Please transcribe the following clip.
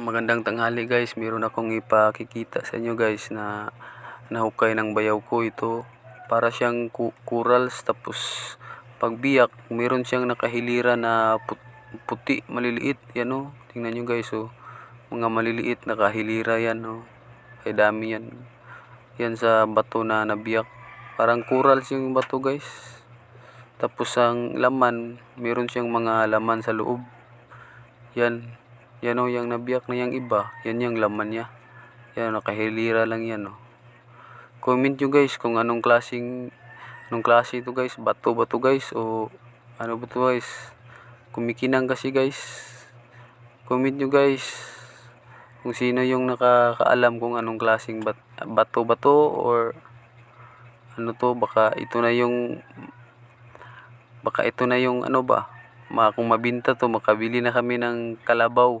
Magandang tanghali guys, meron akong ipakikita sa inyo guys na nahukay ng bayaw ko ito. Para siyang ku- corals tapos pagbiyak, meron siyang nakahilira na put- puti, maliliit. Yan o, tingnan nyo guys o. Mga maliliit nakahilira yan o. Ay dami yan. Yan sa bato na nabiyak. Parang corals yung bato guys. Tapos ang laman, meron siyang mga laman sa loob. Yan. Yan o, yung nabiyak na yung iba. Yan yung laman niya. Yan, nakahilira lang yan o. Comment nyo guys kung anong klaseng anong klase ito guys. Bato ba to guys o ano ba to guys. Kumikinang kasi guys. Comment nyo guys kung sino yung nakakaalam kung anong klaseng bat bato ba to or ano to baka ito na yung baka ito na yung ano ba kung mabinta to makabili na kami ng kalabaw